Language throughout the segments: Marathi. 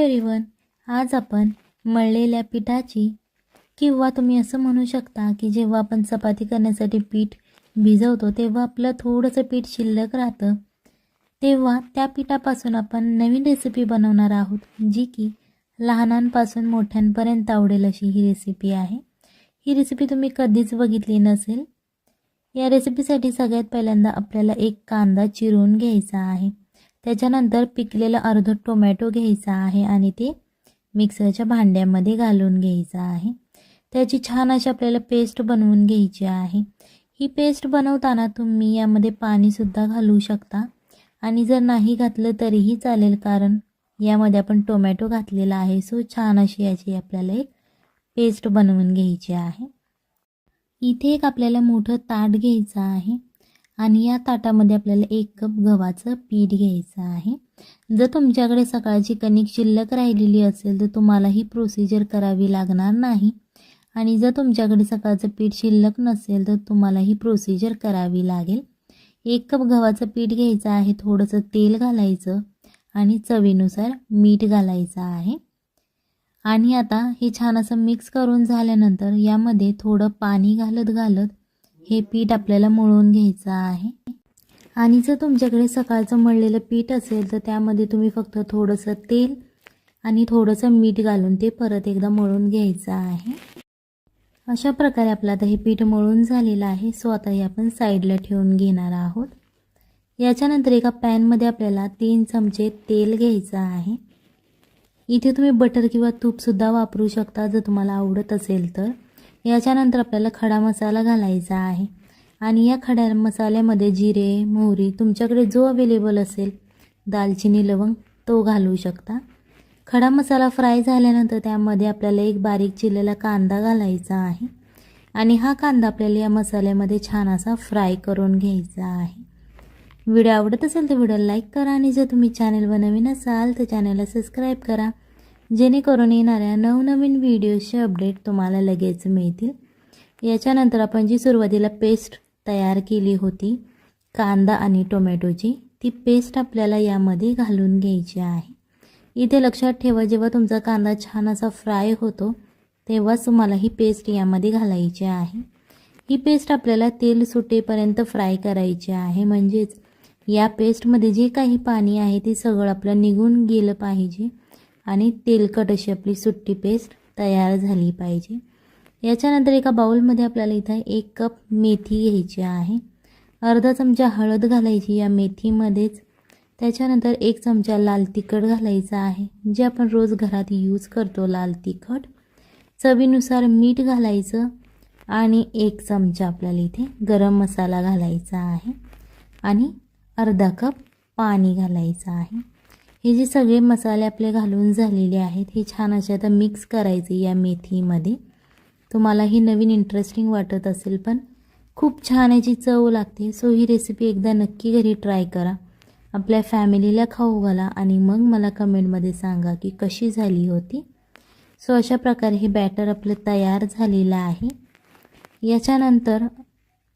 हॅलो आज आपण मळलेल्या पिठाची किंवा तुम्ही असं म्हणू शकता की जेव्हा आपण चपाती करण्यासाठी पीठ भिजवतो तेव्हा आपलं थोडंसं पीठ शिल्लक राहतं. तेव्हा त्या पिठापासून आपण नवीन रेसिपी बनवणार आहोत जी की लहानांपासून मोठ्यांपर्यंत आवडेल अशी ही रेसिपी आहे. ही रेसिपी तुम्ही कधीच बघितली नसेल. या रेसिपीसाठी सगळ्यात पहिल्यांदा आपल्याला एक कांदा चिरून घ्यायचा आहे. त्याच्यानंतर पिकलेलं अर्ध टोमॅटो घ्यायचा आहे आणि ते मिक्सरच्या भांड्यामध्ये घालून घ्यायचं आहे. त्याची छान अशी आपल्याला पेस्ट बनवून घ्यायची आहे. ही पेस्ट बनवताना तुम्ही यामध्ये पाणीसुद्धा घालू शकता. आणि जर नाही घातलं तरीही चालेल कारण यामध्ये आपण टोमॅटो घातलेला आहे. सो छान अशी याची आपल्याला एक पेस्ट बनवून घ्यायची आहे. इथे एक आपल्याला मोठं ताट घ्यायचं आहे. आणि या ताटामध्ये आपल्याला एक कप गव्हाचं पीठ घ्यायचं आहे. जर तुमच्याकडे सकाळची कणिक शिल्लक राहिलेली असेल तर तुम्हाला ही प्रोसिजर करावी लागणार नाही. आणि जर तुमच्याकडे सकाळचं पीठ शिल्लक नसेल तर तुम्हाला ही प्रोसिजर करावी लागेल. एक कप गव्हाचं पीठ घ्यायचं आहे थोडंसं तेल घालायचं आणि चवीनुसार मीठ घालायचं आहे. आणि आता हे छान असं मिक्स करून झाल्यानंतर यामध्ये थोडं पाणी घालत घालत हे पीठ आपल्याला मळून घ्यायचं आहे. आणि जर तुमच्याकडे सकाळचं मळलेलं पीठ असेल तर त्यामध्ये तुम्ही फक्त थोडंसं तेल आणि थोडंसं मीठ घालून ते परत एकदा मळून घ्यायचं आहे. अशा प्रकारे आपलं आता हे पीठ मळून झालेलं आहे. सो आता हे आपण साईडला ठेवून घेणार आहोत. याच्यानंतर एका पॅनमध्ये आपल्याला तीन चमचे तेल घ्यायचं आहे. इथे तुम्ही बटर किंवा तूपसुद्धा वापरू शकता जर तुम्हाला आवडत असेल तर. याच्यानंतर आपल्याला खडा मसाला घालायचा आहे. आणि या खड्या मसाल्यामध्ये जिरे मोहरी तुमच्याकडे जो अवेलेबल असेल दालचिनी लवंग तो घालू शकता. खडा मसाला फ्राय झाल्यानंतर त्यामध्ये आपल्याला एक बारीक चिरलेला कांदा घालायचा आहे. आणि हा कांदा आपल्याला या मसाल्यामध्ये छान असा फ्राय करून घ्यायचा आहे. व्हिडिओ आवडत असेल तर व्हिडिओ लाईक करा आणि जर तुम्ही चॅनलवर नवीन असाल तर चॅनलला सबस्क्राईब करा. जेणेकरून येणाऱ्या नवनवीन व्हिडिओचे अपडेट तुम्हाला लगेच मिळतील. याच्यानंतर आपण जी सुरुवातीला पेस्ट तयार केली होती कांदा आणि टोमॅटोची ती पेस्ट आपल्याला यामध्ये घालून घ्यायची आहे. इथे लक्षात ठेवा जेव्हा तुमचा कांदा छान असा फ्राय होतो तेव्हाच तुम्हाला ही पेस्ट यामध्ये घालायची आहे. ही पेस्ट आपल्याला तेल सुटेपर्यंत फ्राय करायची आहे. म्हणजेच या पेस्टमध्ये जे काही पाणी आहे ते सगळं आपलं निघून गेलं पाहिजे. आणि तेलकट अशी आपली सुट्टी पेस्ट तयार झाली पाहिजे. याच्यानंतर एका बाउलमध्ये आपल्याला इथं एक कप मेथी घ्यायची आहे. अर्धा चमचा हळद घालायची या मेथीमध्येच. त्याच्यानंतर एक चमचा लाल तिखट घालायचा आहे जे आपण रोज घरात यूज करतो लाल तिखट. चवीनुसार मीठ घालायचं आणि एक चमचा आपल्याला इथे गरम मसाला घालायचा आहे. आणि अर्धा कप पाणी घालायचं आहे. हे जे सगळे मसाले आपले घालून झालेले आहेत हे छान असे आता मिक्स करायचे या मेथीमध्ये. तुम्हाला ही नवीन इंटरेस्टिंग वाटत असेल पण खूप छान याची चव लागते. सो ही रेसिपी एकदा नक्की घरी ट्राय करा. आपल्या फॅमिलीला खाऊ घाला आणि मग मला कमेंटमध्ये सांगा की कशी झाली होती. सो अशा प्रकारे हे बॅटर आपलं तयार झालेलं आहे. याच्यानंतर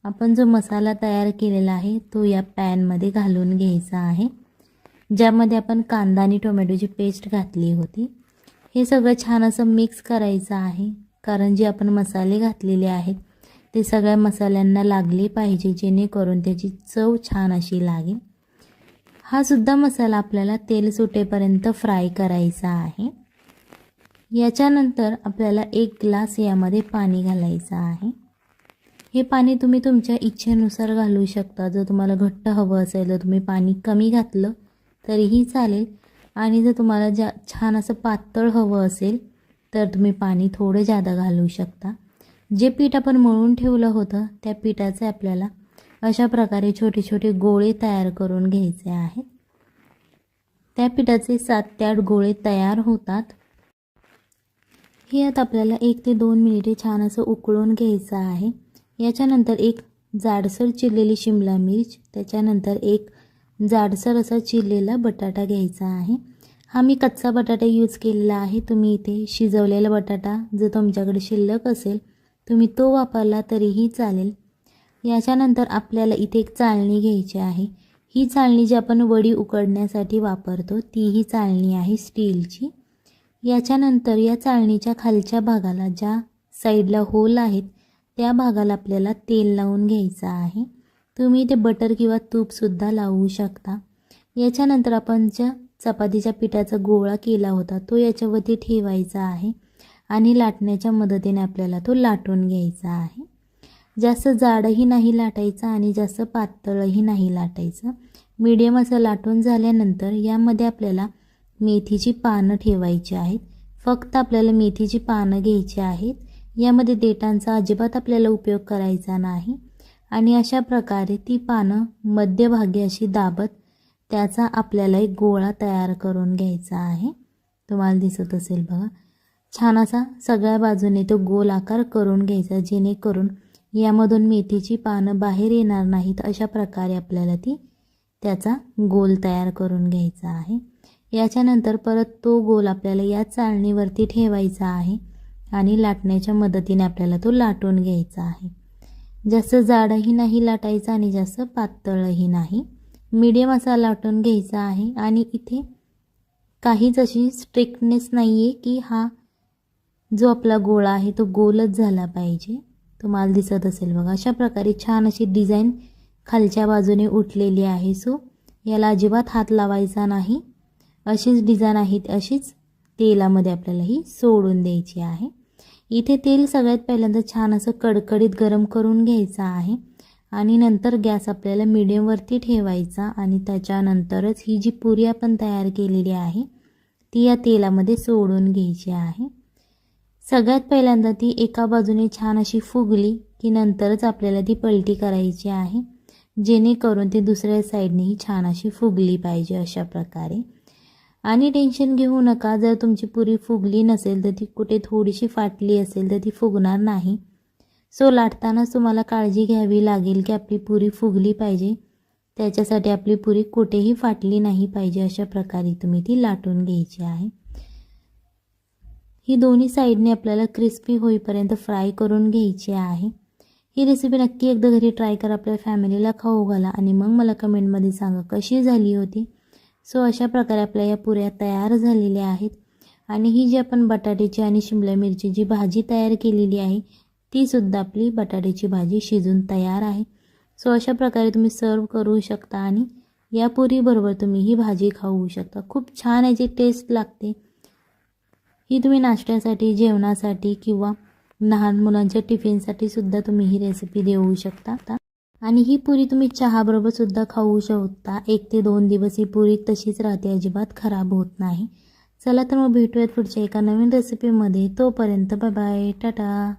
आपण जो मसाला तयार केलेला आहे तो या पॅनमध्ये घालून घ्यायचा आहे. ज्यामध्ये आपण कांदा आणि टोमॅटोची पेस्ट घातली होती. हे सगळं छान असं मिक्स करायचं आहे. कारण जे आपण मसाले घातलेले आहेत ते सगळ्या मसाल्यांना लागले पाहिजे जेणेकरून त्याची चव छान अशी लागेल. हा सुद्धा मसाला आपल्याला तेल सुटेपर्यंत फ्राय करायचा आहे. याच्यानंतर आपल्याला एक ग्लास यामध्ये पाणी घालायचं आहे. हे पाणी तुम्ही तुमच्या इच्छेनुसार घालू शकता. जर तुम्हाला घट्ट हवं असेल तर तुम्ही पाणी कमी घातलं तरीही चालेल. आणि जर तुम्हाला जा छान असं पातळ हवं असेल तर तुम्ही पाणी थोडं जादा घालू शकता. जे पीठ आपण मळून ठेवलं होतं त्या पिठाचे आपल्याला अशा प्रकारे छोटे छोटे गोळे तयार करून घ्यायचे आहेत त्या पिठाचे सात ते आठ गोळे तयार होतात. हे आता आपल्याला एक ते दोन मिनिटे छान असं उकळून घ्यायचं आहे. याच्यानंतर एक जाडसर चिरलेली शिमला मिर्च त्याच्यानंतर एक जाडसर असा चिरलेला बटाटा घ्यायचा आहे. हा मी कच्चा बटाटा यूज केलेला आहे. तुम्ही इथे शिजवलेला बटाटा जर तुमच्याकडे शिल्लक असेल तुम्ही तो वापरला तरीही चालेल. याच्यानंतर आपल्याला इथे एक चाळणी घ्यायची आहे. ही चाळणी जी आपण वडी उकडण्यासाठी वापरतो ती ही चाळणी आहे स्टीलची. याच्यानंतर या चाळणीच्या खालच्या भागाला ज्या साईडला होल आहेत त्या भागाला आपल्याला तेल लावून घ्यायचं आहे. तुम्ही ते बटर किंवा तूपसुद्धा लावू शकता. याच्यानंतर आपण ज्या चपातीच्या पिठाचा गोळा केला होता तो याच्यावरती ठेवायचा आहे आणि लाटण्याच्या मदतीने आपल्याला तो लाटून घ्यायचा आहे. जास्त जाडही नाही लाटायचं आणि जास्त पातळही नाही लाटायचं. मीडियम असं लाटून झाल्यानंतर यामध्ये आपल्याला मेथीची पानं ठेवायची आहेत. फक्त आपल्याला मेथीची पानं घ्यायची आहेत. यामध्ये देठांचा अजिबात आपल्याला उपयोग करायचा नाही. आणि अशा प्रकारे ती पानं मध्यभागी अशी दाबत त्याचा आपल्याला एक गोळा तयार करून घ्यायचा आहे. तुम्हाला दिसत असेल बघा. छान असा सगळ्या बाजूने तो गोल आकार करून घ्यायचा जेणेकरून यामधून मेथीची पानं बाहेर येणार नाहीत अशा प्रकारे आपल्याला ती त्याचा गोल तयार करून घ्यायचा आहे. याच्यानंतर परत तो गोल आपल्याला या चाळणीवरती ठेवायचा आहे आणि लाटण्याच्या मदतीने आपल्याला तो लाटून घ्यायचा आहे. जास्त जाडही नाही लाटायचं आणि जास्त पातळही नाही. मीडियम असा लाटून घ्यायचा आहे आणि इथे काहीच अशी स्ट्रिक्टनेस नाही आहे की हा जो आपला गोळा आहे तो गोलच झाला पाहिजे. तुम्हाला दिसत असेल बघा. अशा प्रकारे छान अशी डिझाईन खालच्या बाजूने उठलेली आहे. सो याला अजिबात हात लावायचा नाही. अशीच डिझाईन आहे अशीच तेलामध्ये आपल्याला ही सोडून द्यायची आहे. इथे तेल सगळ्यात पहिल्यांदा छान असं कडकडीत गरम करून घ्यायचं आहे. आणि नंतर गॅस आपल्याला मिडियमवरती ठेवायचा आणि त्याच्यानंतरच ही जी पुरी आपण तयार केलेली आहे ती या तेलामध्ये सोडून घ्यायची आहे. सगळ्यात पहिल्यांदा ती एका बाजूने छान अशी फुगली की नंतरच आपल्याला ती पलटी करायची आहे. जेणेकरून ती दुसऱ्या साईडनेही छान अशी फुगली पाहिजे अशा प्रकारे. आणि टेन्शन घेऊ नका. जर तुमची पुरी फुगली नसेल तर ती कुठे थोडीशी फाटली असेल तर ती फुगणार नाही. सो लाटतानाच तुम्हाला काळजी घ्यावी लागेल की आपली पुरी फुगली पाहिजे. त्याच्यासाठी आपली पुरी कुठेही फाटली नाही पाहिजे अशा प्रकारे तुम्ही ती लाटून घ्यायची आहे. ही दोन्ही साईडने आपल्याला क्रिस्पी होईपर्यंत फ्राय करून घ्यायची आहे. ही रेसिपी नक्की एकदा घरी ट्राय करा. आपल्या फॅमिलीला खाऊ घाला आणि मग मला कमेंटमध्ये सांगा कशी झाली होती. सो अशा प्रकारे आपल्या या पुऱ्या तयार झालेल्या आहेत. आणि ही जी आपण बटाट्याची आणि शिमला मिरची जी भाजी तयार केलेली आहे तीसुद्धा आपली बटाट्याची भाजी शिजून तयार आहे. सो अशा प्रकारे तुम्ही सर्व करू शकता आणि या पुरीबरोबर तुम्ही ही भाजी खाऊ शकता. खूप छान याची टेस्ट लागते. ही तुम्ही नाश्त्यासाठी जेवणासाठी किंवा लहान मुलांच्या टिफिनसाठी सुद्धा तुम्ही ही रेसिपी देऊ शकता. आणि ही पुरी तुम्ही चहाबरोबरसुद्धा खाऊ शकता. एक ते दोन दिवस ही पुरी तशीच राहते. अजिबात खराब होत नाही. चला तर मग भेटूयात पुढच्या एका नवीन रेसिपीमध्ये तोपर्यंत बाय बाय टाटा.